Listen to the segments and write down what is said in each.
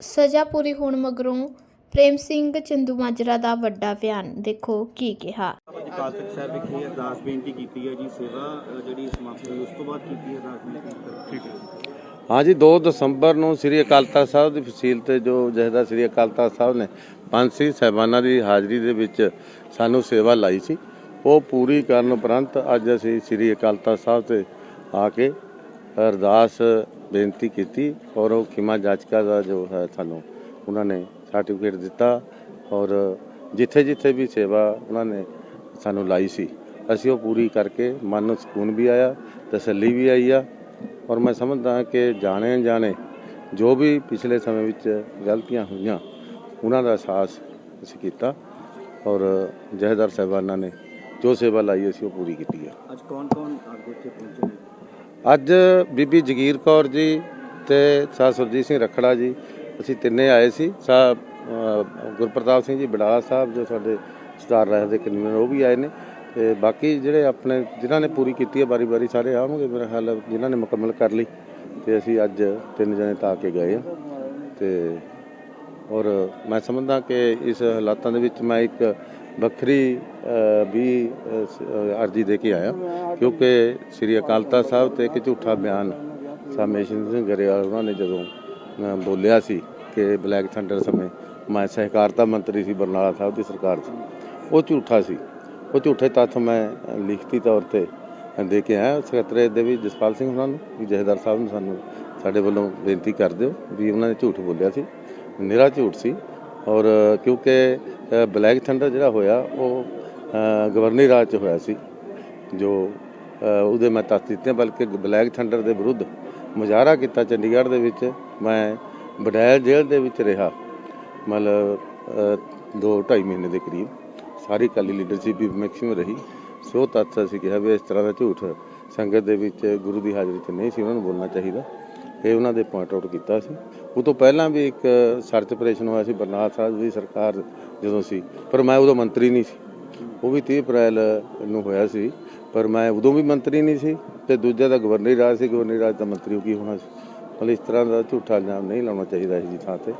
ਸਜ਼ਾ ਪੂਰੀ ਹੋਣ ਮਗਰੋਂ ਪ੍ਰੇਮ ਸਿੰਘ ਚੰਦੂਮਾਜਰਾ ਦਾ ਵੱਡਾ ਬਿਆਨ ਦੇਖੋ ਕੀ ਕਿਹਾ। ਤਖਤ ਸਾਹਿਬ ਵਿਖੇ ਅਰਦਾਸ ਬੇਨਤੀ ਕੀਤੀ ਹੈ ਜੀ ਸੇਵਾ ਅ, ਜਿਹੜੀ ਸਮਾਪਤ ਹੋਈ ਉਸ ਤੋਂ ਬਾਅਦ ਕੀਤੀ ਹੈ ਅਰਦਾਸ ਬੇਨਤੀ। ਠੀਕ ਹੈ। ਹਾਂਜੀ 2 ਦਸੰਬਰ ਨੂੰ ਸ੍ਰੀ ਅਕਾਲ ਤਖਤ ਸਾਹਿਬ ਦੀ ਫਸੀਲ ਤੇ ਜੋ ਜਹਦਾ ਸ੍ਰੀ ਅਕਾਲ ਤਖਤ ਸਾਹਿਬ ਨੇ ਪੰਜ ਸਿੰਘ ਸਹਿਬਾਨਾਂ ਦੀ ਹਾਜ਼ਰੀ ਦੇ ਵਿੱਚ ਸਾਨੂੰ ਸੇਵਾ ਲਾਈ ਸੀ ਉਹ ਪੂਰੀ ਕਰਨ ਉਪਰੰਤ ਅੱਜ ਅਸੀਂ ਸ੍ਰੀ ਅਕਾਲ ਤਖਤ ਸਾਹਿਬ ਤੇ ਆ ਕੇ ਅਰਦਾਸ ਬੇਨਤੀ ਕੀਤੀ ਔਰ ਉਹ ਖਿਮਾ ਜਾਚਕਾ ਦਾ ਜੋ ਹੈ ਸਾਨੂੰ ਉਹਨਾਂ ਨੇ ਸਰਟੀਫਿਕੇਟ ਦਿੱਤਾ ਔਰ ਜਿੱਥੇ ਜਿੱਥੇ ਵੀ ਸੇਵਾ ਉਹਨਾਂ ਨੇ ਸਾਨੂੰ ਲਾਈ ਸੀ, ਅਸੀਂ ਉਹ ਪੂਰੀ ਕਰਕੇ ਮਨ ਨੂੰ ਸਕੂਨ ਵੀ ਆਇਆ, ਤਸੱਲੀ ਵੀ ਆਈ ਆ ਔਰ ਮੈਂ ਸਮਝਦਾ ਹਾਂ ਕਿ ਜਾਣੇ ਜਾਣੇ ਜੋ ਵੀ ਪਿਛਲੇ ਸਮੇਂ ਵਿੱਚ ਗਲਤੀਆਂ ਹੋਈਆਂ, ਉਹਨਾਂ ਦਾ ਅਹਿਸਾਸ ਅਸੀਂ ਕੀਤਾ ਔਰ ਜਹੇਦਾਰ ਸਾਹਿਬਾਨਾਂ ਨੇ ਜੋ ਸੇਵਾ ਲਾਈ ਅਸੀਂ ਉਹ ਪੂਰੀ ਕੀਤੀ ਆ। ਅੱਜ ਕੌਣ ਕੌਣ ਅੱਗੇ ਪਹੁੰਚੇ ਅੱਜ ਬੀਬੀ ਜਗੀਰ ਕੌਰ ਜੀ ਤੇ ਸਾ ਸੁਰਜੀਤ ਸਿੰਘ ਰਖੜਾ ਜੀ, ਅਸੀਂ ਤਿੰਨੇ ਆਏ ਸੀ। ਸਾ ਗੁਰਪ੍ਰਤਾਪ ਸਿੰਘ ਜੀ, ਬਡਾਲਾ ਸਾਹਿਬ, ਜੋ ਸਾਡੇ ਸਟਾਰ ਰਹੇ ਦੇ ਕਨਵੀਨਰ ਉਹ ਵੀ ਆਏ ਨੇ। ਤੇ ਬਾਕੀ ਜਿਹੜੇ ਆਪਣੇ, ਜਿਨ੍ਹਾਂ ਨੇ ਪੂਰੀ ਕੀਤੀ ਹੈ ਬਾਰੀ-ਬਾਰੀ ਸਾਰੇ ਆਉਣਗੇ, ਮੇਰਾ ਖਿਆਲ ਜਿਨ੍ਹਾਂ ਨੇ ਮੁਕੰਮਲ ਕਰ ਲਈ, ਤੇ ਅਸੀਂ ਅੱਜ ਤਿੰਨ ਜਣੇ ਤਾਂ ਆ ਕੇ ਗਏ ਆ ਤੇ, ਔਰ ਮੈਂ ਸਮਝਦਾ ਕਿ ਇਸ ਹਾਲਾਤਾਂ ਦੇ ਵਿੱਚ ਮੈਂ ਇੱਕ ਵੱਖਰੀ ਵੀ ਅਰਜ਼ੀ ਦੇ ਕੇ ਆਇਆ। ਕਿਉਂਕਿ ਸ੍ਰੀ ਅਕਾਲ ਤਖਤ ਸਾਹਿਬ ਤੇ ਇੱਕ ਝੂਠਾ ਬਿਆਨ ਸਾਮੇਸ਼ਨ ਸਿੰਘ ਗਰੇਵਾਲ ਉਹਨਾਂ ਨੇ ਜਦੋਂ ਬੋਲਿਆ ਸੀ ਕਿ ਬਲੈਕ ਥੰਡਰ ਸਮੇਂ ਮੈਂ ਸਹਿਕਾਰਤਾ ਮੰਤਰੀ ਸੀ, ਬਰਨਾਲਾ ਸਾਹਿਬ ਦੀ ਸਰਕਾਰ 'ਚ ਉਹ ਝੂਠਾ ਸੀ। ਉਹ ਝੂਠੇ ਤੱਥ ਮੈਂ ਲਿਖਤੀ ਤੌਰ ਤੇ ਦੇ ਕੇ ਆਇਆ। ਸਕੱਤਰੇ ਦੇ ਵੀ ਜਸਪਾਲ ਸਿੰਘ ਉਹਨਾਂ ਨੂੰ, ਵੀ ਜਹੇਦਾਰ ਸਾਹਿਬ ਨੂੰ ਸਾਨੂੰ ਸਾਡੇ ਵੱਲੋਂ ਬੇਨਤੀ ਕਰ ਦਿਓ ਵੀ ਉਹਨਾਂ ਨੇ ਝੂਠ ਬੋਲਿਆ ਸੀ। ਨਿਰਾ ਝੂਠ ਸੀ। ਔਰ ਕਿਉਂਕਿ ਬਲੈਕ ਥੰਡਰ ਜਿਹੜਾ ਹੋਇਆ ਉਹ ਅ, ਰਾਜ ਚ ਹੋਇਆ ਸੀ ਜੋ ਉਹਦੇ ਮੈਂ ਤੱਥ ਦਿੱਤੇ ਬਲਕਿ ਬਲੈਕ ਥੰਡਰ ਦੇ ਵਿਰੁੱਧ ਮੁਜ਼ਾਹਰਾ ਕੀਤਾ ਚੰਡੀਗੜ੍ਹ ਦੇ ਵਿੱਚ ਮੈਂ ਬਡੈਲ ਜੇਲ੍ਹ ਦੇ ਵਿੱਚ ਰਿਹਾ ਮਤਲਬ ਅ, ਦੋ ਢਾਈ ਮਹੀਨੇ ਦੇ ਕਰੀਬ ਸਾਰੀ ਕਾਲੀ ਲੀਡਰਸ਼ਿਪ ਵੀ ਮੈਕਸਿਮਮ ਰਹੀ ਸੋ ਤੱਥ ਅਸੀਂ ਕਿਹਾ ਵੀ ਇਸ ਤਰ੍ਹਾਂ ਦਾ ਝੂਠ ਸੰਗਤ ਦੇ ਵਿੱਚ ਗੁਰੂ ਦੀ ਹਾਜ਼ਰੀ 'ਚ ਨਹੀਂ ਸੀ ਉਹਨਾਂ ਨੂੰ ਬੋਲਣਾ ਚਾਹੀਦਾ ਇਹ ਉਹਨਾਂ ਦੇ ਪੁਆਇੰਟ ਆਊਟ ਕੀਤਾ ਸੀ ਉਹ ਤੋਂ ਪਹਿਲਾਂ ਵੀ ਇੱਕ ਸਰਚ ਆਪਰੇਸ਼ਨ ਹੋਇਆ ਸੀ ਬਰਨਾਲਾ ਸਾਹਿਬ ਦੀ ਸਰਕਾਰ ਜਦੋਂ ਸੀ ਪਰ ਮੈਂ ਉਦੋਂ ਮੰਤਰੀ ਨਹੀਂ ਸੀ। ਉਹ ਵੀ 30 ਅਪ੍ਰੈਲ ਨੂੰ ਹੋਇਆ ਸੀ ਪਰ ਮੈਂ ਉਦੋਂ ਵੀ ਮੰਤਰੀ ਨਹੀਂ ਸੀ ਤੇ ਦੂਜਾ ਤਾਂ ਗਵਰਨਰੀ ਰਾਜ ਸੀ ਗਵਰਨਰੀ ਰਾਜ ਦਾ ਮੰਤਰੀ ਕੀ ਹੋਣਾ ਸੀ? ਮਤਲਬ ਇਸ ਤਰ੍ਹਾਂ ਦਾ ਝੂਠਾ ਇਲਜ਼ਾਮ ਨਹੀਂ ਲਾਉਣਾ ਚਾਹੀਦਾ ਇਸ ਦੀ ਥਾਂ ਤੇ।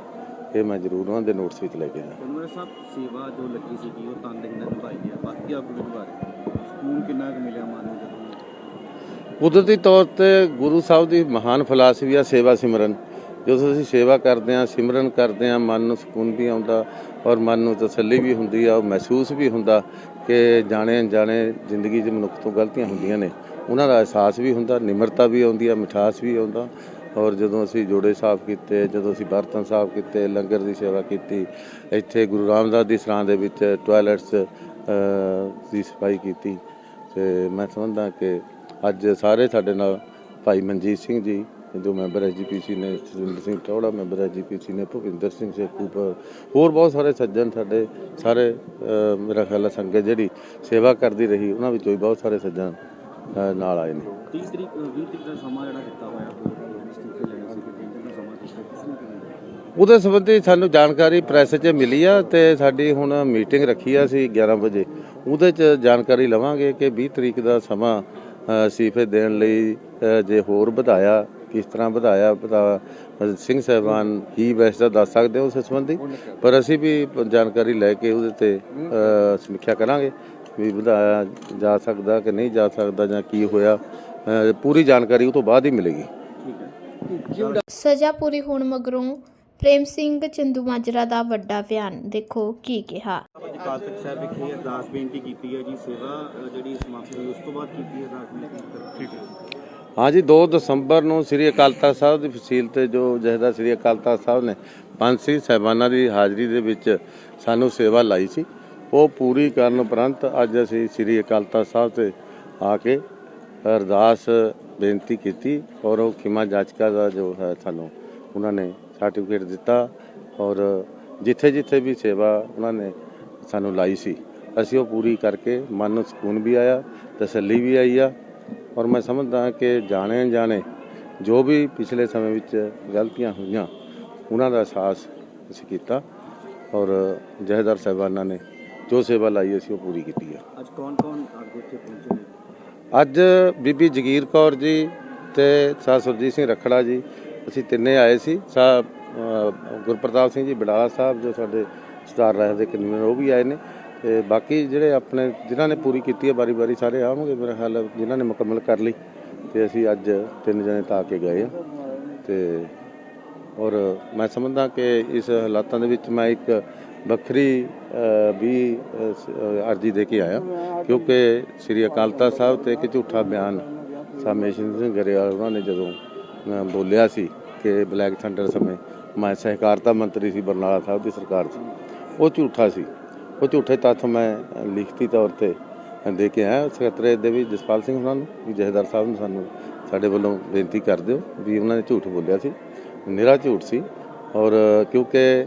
ਇਹ ਮੈਂ ਜ਼ਰੂਰ ਉਹਨਾਂ ਦੇ ਨੋਟਿਸ ਵਿੱਚ ਲੈ ਕੇ ਆਇਆ। ਕਨਵਰ ਸਾਹਿਬ ਸੇਵਾ ਜੋ ਲੱਗੀ ਸੀ ਉਹ ਤਨਦੇਹੀ ਨਾਲ ਨਿਭਾਈ ਹੈ ਬਾਕੀ ਆਪ ਦੇ ਬਾਰੇ ਸਕੂਨ ਕਿੰਨਾ ਕੁ ਮਿਲਿਆ ਮਨ ਨੂੰ ਜਦੋਂ? ਕੁਦਰਤੀ ਤੌਰ ਤੇ ਗੁਰੂ ਸਾਹਿਬ ਦੀ ਮਹਾਨ ਫਿਲਾਸਫੀ ਆ ਸੇਵਾ ਸਿਮਰਨ। ਜਦੋਂ ਅਸੀਂ ਸੇਵਾ ਕਰਦੇ ਹਾਂ, ਸਿਮਰਨ ਕਰਦੇ ਹਾਂ, ਮਨ ਨੂੰ ਸਕੂਨ ਵੀ ਆਉਂਦਾ ਔਰ ਮਨ ਨੂੰ ਤਸੱਲੀ ਵੀ ਹੁੰਦੀ ਆ, ਉਹ ਮਹਿਸੂਸ ਵੀ ਹੁੰਦਾ ਕਿ ਜਾਣੇ ਅਣਜਾਣੇ ਜ਼ਿੰਦਗੀ 'ਚ ਮਨੁੱਖ ਤੋਂ ਗਲਤੀਆਂ ਹੁੰਦੀਆਂ ਨੇ। ਉਹਨਾਂ ਦਾ ਅਹਿਸਾਸ ਵੀ ਹੁੰਦਾ, ਨਿਮਰਤਾ ਵੀ ਆਉਂਦੀ ਆ, ਮਿਠਾਸ ਵੀ ਆਉਂਦਾ ਔਰ ਜਦੋਂ ਅਸੀਂ ਜੋੜੇ ਸਾਫ਼ ਕੀਤੇ, ਜਦੋਂ ਅਸੀਂ ਬਰਤਨ ਸਾਫ਼ ਕੀਤੇ, ਲੰਗਰ ਦੀ ਸੇਵਾ ਕੀਤੀ, ਇੱਥੇ ਗੁਰੂ ਰਾਮਦਾਸ ਦੀ ਸਰਾਂ ਦੇ ਵਿੱਚ ਟਾਇਲਟਸ ਦੀ ਸਫ਼ਾਈ ਕੀਤੀ। ਤੇ ਮੈਂ ਸਮਝਦਾ ਕਿ ਅੱਜ ਸਾਰੇ ਸਾਡੇ ਨਾਲ ਭਾਈ ਮਨਜੀਤ ਸਿੰਘ ਜੀ ਜੋ ਮੈਂਬਰ ਐਜੀਪੀਸੀ ਨੇ ਸੁਰਿੰਦਰ ਸਿੰਘ ਟੌੜਾ ਮੈਂਬਰ ਐਜੀਪੀਸੀ ਨੇ ਭੁਪਿੰਦਰ ਸਿੰਘ ਸੇਖੂਪੁਰ ਹੋਰ ਬਹੁਤ ਸਾਰੇ ਸੱਜਣ ਸਾਡੇ ਸਾਰੇ ਮੇਰਾ ਖਿਆਲ ਹੈ ਸੰਗਤ ਜਿਹੜੀ ਸੇਵਾ ਕਰਦੀ ਰਹੀ ਉਹਨਾਂ ਵਿੱਚੋਂ ਵੀ ਬਹੁਤ ਸਾਰੇ ਸੱਜਣ ਨਾਲ ਆਏ ਨੇ। 30 ਤਰੀਕ ਅ, 20 ਤਰੀਕ ਦਾ ਸਮਾਂ ਜਿਹੜਾ ਦਿੱਤਾ ਹੋਇਆ ਸੀ ਉਹਦੇ ਸੰਬੰਧੀ ਸਾਨੂੰ ਜਾਣਕਾਰੀ ਪ੍ਰੈਸ 'ਚ ਮਿਲੀ ਆ ਤੇ ਸਾਡੀ ਹੁਣ ਮੀਟਿੰਗ ਰੱਖੀ ਆ ਅਸੀਂ 11 ਵਜੇ। ਉਹਦੇ 'ਚ ਜਾਣਕਾਰੀ ਲਵਾਂਗੇ ਕਿ 20 ਤਰੀਕ ਦਾ ਸਮਾਂ ਅਸਤੀਫੇ ਦੇਣ ਲਈ ਜੇ ਹੋਰ ਵਧਾਇਆ ਕਿਸ ਤਰ੍ਹਾਂ ਵਧਾਇਆ ਵਧਾ ਸਿੰਘ ਸਾਹਿਬਾਨ ਹੀ ਵੈਸੇ ਦੱਸ ਸਕਦੇ ਹੋ ਉਸ ਸੰਬੰਧੀ। ਪਰ ਅਸੀਂ ਵੀ ਜਾਣਕਾਰੀ ਲੈ ਕੇ ਉਹਦੇ ਤੇ ਸਮੀਖਿਆ ਕਰਾਂਗੇ ਵੀ ਵਧਾਇਆ ਜਾ ਸਕਦਾ ਕਿ ਨਹੀਂ ਜਾ ਸਕਦਾ ਜਾਂ ਕੀ ਹੋਇਆ। ਪੂਰੀ ਜਾਣਕਾਰੀ ਉਹ ਤੋਂ ਬਾਅਦ ਹੀ ਮਿਲੇਗੀ। ਸਜ਼ਾ ਪੂਰੀ ਹੋਣ ਮਗਰੋਂ ਪ੍ਰੇਮ ਸਿੰਘ ਚੰਦੂਮਾਜਰਾ ਦਾ ਵੱਡਾ ਬਿਆਨ ਦੇਖੋ ਕੀ ਕਿਹਾ। ਅਕਾਲ ਤਖਤ ਸਾਹਿਬ ਵਿਖੇ ਅਰਦਾਸ ਬੇਨਤੀ ਕੀਤੀ ਹੈ ਜੀ ਸੇਵਾ ਜਿਹੜੀ ਸਮਾਪਤ ਹੋਈ ਉਸ ਤੋਂ ਬਾਅਦ ਕੀਤੀ ਹੈ ਅਰਦਾਸ ਬੇਨਤੀ। ਠੀਕ ਹੈ। ਹਾਂਜੀ 2 ਦਸੰਬਰ ਨੂੰ ਸ੍ਰੀ ਅਕਾਲ ਤਖਤ ਸਾਹਿਬ ਦੀ ਫਸੀਲ ਤੇ ਜੋ ਜਹਦਾ ਸ੍ਰੀ ਅਕਾਲ ਤਖਤ ਸਾਹਿਬ ਨੇ ਪੰਜ ਸਿੰਘ ਸਹਿਬਾਨਾਂ ਦੀ ਹਾਜ਼ਰੀ ਦੇ ਵਿੱਚ ਸਾਨੂੰ ਸੇਵਾ ਲਾਈ ਸੀ, ਉਹ ਪੂਰੀ ਕਰਨ ਉਪਰੰਤ ਅੱਜ ਅਸੀਂ ਸ੍ਰੀ ਅਕਾਲ ਤਖਤ ਸਾਹਿਬ ਤੇ ਆ ਕੇ ਅਰਦਾਸ ਬੇਨਤੀ ਕੀਤੀ ਔਰ ਉਹ ਖਿਮਾ ਜਾਚਕਾ ਦਾ ਜੋ ਹੈ ਸਾਨੂੰ ਉਹਨਾਂ ਨੇ ਸਰਟੀਫਿਕੇਟ ਦਿੱਤਾ ਔਰ ਜਿੱਥੇ ਜਿੱਥੇ ਵੀ ਸੇਵਾ ਉਹਨਾਂ ਨੇ ਸਾਨੂੰ ਲਾਈ ਸੀ, ਅਸੀਂ ਉਹ ਪੂਰੀ ਕਰਕੇ ਮਨ ਨੂੰ ਸਕੂਨ ਵੀ ਆਇਆ, ਤਸੱਲੀ ਵੀ ਆਈ ਆ ਔਰ ਮੈਂ ਸਮਝਦਾ ਹਾਂ ਕਿ ਜਾਣੇ ਅਣਜਾਣੇ ਜੋ ਵੀ ਪਿਛਲੇ ਸਮੇਂ ਵਿੱਚ ਗਲਤੀਆਂ ਹੋਈਆਂ ਉਹਨਾਂ ਦਾ ਅਹਿਸਾਸ ਅਸੀਂ ਕੀਤਾ ਔਰ ਜਹੇਦਾਰ ਸਾਹਿਬਾਨਾਂ ਨੇ ਜੋ ਸੇਵਾ ਲਾਈ ਅਸੀਂ ਉਹ ਪੂਰੀ ਕੀਤੀ ਆ। ਅੱਜ ਕੌਣ ਕੌਣ ਅੱਗੇ ਇੱਥੇ ਪਹੁੰਚੇ ਨੇ? ਅੱਜ ਬੀਬੀ ਜਗੀਰ ਕੌਰ ਜੀ ਤੇ ਸਾ ਸੁਰਜੀਤ ਸਿੰਘ ਰਖੜਾ ਜੀ ਅਸੀਂ ਤਿੰਨੇ ਆਏ ਸੀ। ਸਾ ਅ, ਗੁਰਪ੍ਰਤਾਪ ਸਿੰਘ ਜੀ ਬਡਾਲਾ ਸਾਹਿਬ ਜੋ ਸਾਡੇ ਸਟਾਰ ਰਾਜ ਦੇ ਕਨਵੀਨਰ ਉਹ ਵੀ ਆਏ ਨੇ। ਤੇ ਬਾਕੀ ਜਿਹੜੇ ਆਪਣੇ, ਜਿਨ੍ਹਾਂ ਨੇ ਪੂਰੀ ਕੀਤੀ ਹੈ ਬਾਰੀ-ਬਾਰੀ ਸਾਰੇ ਆਵਾਂਗੇ ਮੇਰਾ ਖਿਆਲ ਜਿਨ੍ਹਾਂ ਨੇ ਮੁਕੰਮਲ ਕਰ ਲਈ, ਤੇ ਅਸੀਂ ਅੱਜ ਤਿੰਨ ਜਣੇ ਤਾਂ ਆ ਕੇ ਗਏ ਆ ਤੇ ਔਰ ਮੈਂ ਸਮਝਦਾ ਕਿ ਇਸ ਹਾਲਾਤਾਂ ਦੇ ਵਿੱਚ ਮੈਂ ਇੱਕ ਵੱਖਰੀ ਵੀ ਅਰਜੀ ਦੇ ਕੇ ਆਇਆ, ਕਿਉਂਕਿ ਸ੍ਰੀ ਅਕਾਲ ਤਖਤ ਸਾਹਿਬ ਤੇ ਇੱਕ ਝੂਠਾ ਬਿਆਨ ਸਾਮੇਸ਼ਨ ਸਿੰਘ ਗਰੇਵਾਲ ਉਹਨਾਂ ਨੇ ਜਦੋਂ ਬੋਲਿਆ ਸੀ ਕਿ ਬਲੈਕ ਥੰਡਰ ਸਮੇਂ ਮੈਂ ਸਹਿਕਾਰਤਾ ਮੰਤਰੀ ਸੀ ਬਰਨਾਲਾ ਸਾਹਿਬ ਦੀ ਸਰਕਾਰ 'ਚ ਉਹ ਝੂਠਾ ਸੀ। ਉਹ ਝੂਠੇ ਤੱਥ ਮੈਂ ਲਿਖਤੀ ਤੌਰ ਤੇ ਦੇ ਕੇ ਆਇਆ। ਸਕੱਤਰੇਤ ਦੇ ਵੀ ਜਸਪਾਲ ਸਿੰਘ ਉਹਨਾਂ ਨੂੰ ਵੀ ਜਹੇਦਾਰ ਸਾਹਿਬ ਨੂੰ ਸਾਨੂੰ ਸਾਡੇ ਵੱਲੋਂ ਬੇਨਤੀ ਕਰ ਦਿਓ ਵੀ ਉਹਨਾਂ ਨੇ ਝੂਠ ਬੋਲਿਆ ਸੀ। ਨਿਰਾ ਝੂਠ ਸੀ। ਔਰ ਕਿਉਂਕਿ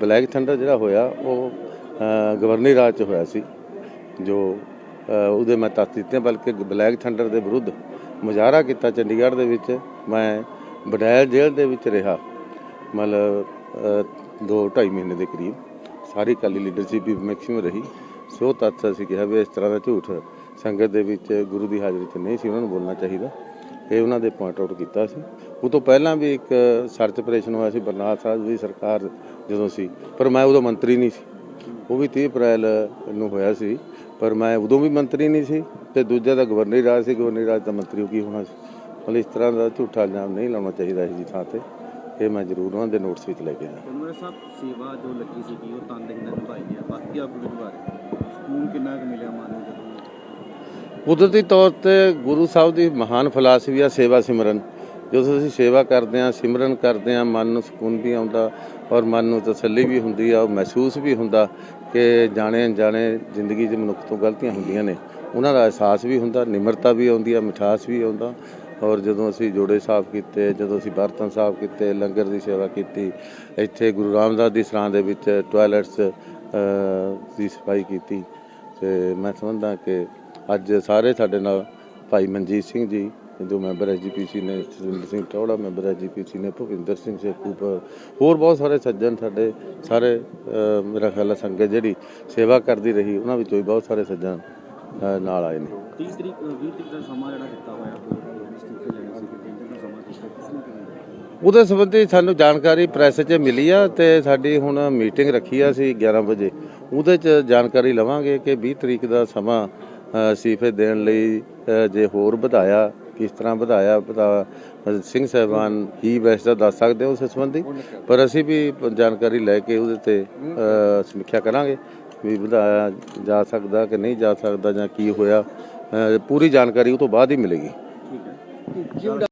ਬਲੈਕ ਥੰਡਰ ਜਿਹੜਾ ਹੋਇਆ ਉਹ ਅ, ਰਾਜ ਚ ਹੋਇਆ ਸੀ ਜੋ ਉਹਦੇ ਮੈਂ ਤੱਥ ਦਿੱਤੇ ਬਲਕਿ ਬਲੈਕ ਥੰਡਰ ਦੇ ਵਿਰੁੱਧ ਮੁਜ਼ਾਹਰਾ ਕੀਤਾ। ਚੰਡੀਗੜ੍ਹ ਦੇ ਵਿੱਚ ਮੈਂ ਬਡੈਲ ਜੇਲ੍ਹ ਦੇ ਵਿੱਚ ਰਿਹਾ ਮਤਲਬ ਅ, ਦੋ ਢਾਈ ਮਹੀਨੇ ਦੇ ਕਰੀਬ। ਸਾਰੀ ਕਾਲੀ ਲੀਡਰਸ਼ਿਪ ਵੀ ਮੈਕਸਿਮਮ ਰਹੀ। ਸੋ ਤੱਥ ਅਸੀਂ ਕਿਹਾ ਵੀ ਇਸ ਤਰ੍ਹਾਂ ਦਾ ਝੂਠ ਸੰਗਤ ਦੇ ਵਿੱਚ ਗੁਰੂ ਦੀ ਹਾਜ਼ਰੀ 'ਚ ਨਹੀਂ ਸੀ, ਉਹਨਾਂ ਨੂੰ ਬੋਲਣਾ ਚਾਹੀਦਾ। ਇਹ ਉਹਨਾਂ ਦੇ ਪੁਆਇੰਟ ਆਊਟ ਕੀਤਾ ਸੀ। ਉਹ ਤੋਂ ਪਹਿਲਾਂ ਵੀ ਇੱਕ ਸਰਚ ਆਪਰੇਸ਼ਨ ਹੋਇਆ ਸੀ, ਬਰਨਾਲਾ ਸਾਹਿਬ ਦੀ ਸਰਕਾਰ ਜਦੋਂ ਸੀ, ਪਰ ਮੈਂ ਉਦੋਂ ਮੰਤਰੀ ਨਹੀਂ ਸੀ। ਉਹ ਵੀ 30 ਅਪ੍ਰੈਲ ਨੂੰ ਹੋਇਆ ਸੀ, ਪਰ ਮੈਂ ਉਦੋਂ ਵੀ ਮੰਤਰੀ ਨਹੀਂ ਸੀ ਤੇ ਦੂਜਾ ਦਾ ਗਵਰਨਰ ਰਾਜ ਸੀ, ਗਵਰਨਰ ਰਾਜ ਦਾ ਮੰਤਰੀ ਉਹ ਕੀ ਹੋਣਾ ਸੀ। ਮਤਲਬ ਇਸ ਤਰ੍ਹਾਂ ਦਾ ਝੂਠਾ ਇਲਜ਼ਾਮ ਨਹੀਂ ਲਾਉਣਾ ਚਾਹੀਦਾ ਇਸ ਜੀ ਥਾਂ ਤੇ। ਇਹ ਮੈਂ ਜ਼ਰੂਰ ਉਹਨਾਂ ਦੇ ਨੋਟਿਸ ਵਿੱਚ ਲੈ ਕੇ ਆਇਆ। ਕਨਵਰ ਸਾਹਿਬ ਸੇਵਾ ਜੋ ਲੱਗੀ ਸੀਗੀ ਉਹ ਤਨਦੇਹੀ ਨਾਲ ਨਿਭਾਈ ਹੈ। ਬਾਕੀ ਆਪ ਗੁਰੂ ਬਾਰੇ ਸਕੂਨ ਕਿੰਨਾ ਕੁ ਮਿਲਿਆ ਮਨ ਨੂੰ ਜਦੋਂ? ਕੁਦਰਤੀ ਤੌਰ ਤੇ ਗੁਰੂ ਸਾਹਿਬ ਦੀ ਮਹਾਨ ਫਲਸਫੀ ਆ ਸੇਵਾ ਸਿਮਰਨ। ਜਦੋਂ ਅਸੀਂ ਸੇਵਾ ਕਰਦੇ ਹਾਂ ਸਿਮਰਨ ਕਰਦੇ ਹਾਂ ਮਨ ਨੂੰ ਸਕੂਨ ਵੀ ਆਉਂਦਾ ਔਰ ਮਨ ਨੂੰ ਤਸੱਲੀ ਵੀ ਹੁੰਦੀ ਆ ਉਹ ਮਹਿਸੂਸ ਵੀ ਹੁੰਦਾ ਕਿ ਜਾਣੇ ਅਣਜਾਣੇ ਜ਼ਿੰਦਗੀ 'ਚ ਮਨੁੱਖ ਤੋਂ ਗਲਤੀਆਂ ਹੁੰਦੀਆਂ ਨੇ। ਉਹਨਾਂ ਦਾ ਅਹਿਸਾਸ ਵੀ ਹੁੰਦਾ ਨਿਮਰਤਾ ਵੀ ਆਉਂਦੀ ਆ ਮਿਠਾਸ ਵੀ ਆਉਂਦਾ। ਔਰ ਜਦੋਂ ਅਸੀਂ ਜੋੜੇ ਸਾਫ਼ ਕੀਤੇ ਜਦੋਂ ਅਸੀਂ ਬਰਤਨ ਸਾਫ਼ ਕੀਤੇ ਲੰਗਰ ਦੀ ਸੇਵਾ ਕੀਤੀ ਇੱਥੇ ਗੁਰੂ ਰਾਮਦਾਸ ਦੀ ਸਰਾਂ ਦੇ ਵਿੱਚ ਟਾਇਲਟਸ ਦੀ ਸਫ਼ਾਈ ਕੀਤੀ। ਤੇ ਮੈਂ ਸਮਝਦਾ ਕਿ ਅੱਜ ਸਾਰੇ ਸਾਡੇ ਨਾਲ ਭਾਈ ਮਨਜੀਤ ਸਿੰਘ ਜੀ ਜੋ ਮੈਂਬਰ ਐਸਜੀਪੀਸੀ ਨੇ ਸੁਰਿੰਦਰ ਸਿੰਘ ਟੌੜਾ ਮੈਂਬਰ ਐਸਜੀਪੀਸੀ ਨੇ ਭੁਪਿੰਦਰ ਸਿੰਘ ਸ਼ੇਖੂਪੁਰ ਹੋਰ ਬਹੁਤ ਸਾਰੇ ਸੱਜਣ ਸਾਡੇ ਸਾਰੇ ਅਹ, ਮੇਰਾ ਖਿਆਲ ਹੈ ਸੰਗਤ ਜਿਹੜੀ ਸੇਵਾ ਕਰਦੀ ਰਹੀ ਉਹਨਾਂ ਵਿੱਚੋਂ ਵੀ ਬਹੁਤ ਸਾਰੇ ਸੱਜਣ ਨਾਲ ਆਏ ਨੇ। 30 ਤਰੀਕ 20 ਤਰੀਕ ਦਾ ਸਮਾਂ ਜਿਹੜਾ ਦਿੱਤਾ ਹੋਇਆ। ਉਹਦੇ ਸੰਬੰਧੀ ਸਾਨੂੰ ਜਾਣਕਾਰੀ ਪ੍ਰੈਸ 'ਚ ਮਿਲੀ ਆ ਤੇ ਸਾਡੀ ਹੁਣ ਮੀਟਿੰਗ ਰੱਖੀ ਆ ਸੀ 11 ਵਜੇ। ਉਹਦੇ 'ਚ ਜਾਣਕਾਰੀ ਲਵਾਂਗੇ ਕਿ 20 ਤਰੀਕ ਦਾ ਸਮਾਂ ਅ, ਅਸਤੀਫੇ ਦੇਣ ਲਈ ਜੇ ਹੋਰ ਵਧਾਇਆ ਕਿਸ ਤਰ੍ਹਾਂ ਵਧਾਇਆ ਪਤਾ ਸਿੰਘ ਸਾਹਿਬਾਨ ਹੀ ਬੈਸਟ ਦਾ ਦੱਸ ਸਕਦੇ ਹੋ ਉਸ ਸੰਬੰਧੀ। ਪਰ ਅਸੀਂ ਵੀ ਜਾਣਕਾਰੀ ਲੈ ਕੇ ਉਹਦੇ ਤੇ ਸਮੀਖਿਆ ਕਰਾਂਗੇ ਵੀ ਵਧਾਇਆ ਜਾ ਸਕਦਾ ਕਿ ਨਹੀਂ ਜਾ ਸਕਦਾ ਜਾਂ ਕੀ ਹੋਇਆ। ਪੂਰੀ ਜਾਣਕਾਰੀ ਉਹ ਤੋਂ ਬਾਅਦ ਹੀ ਮਿਲੇਗੀ।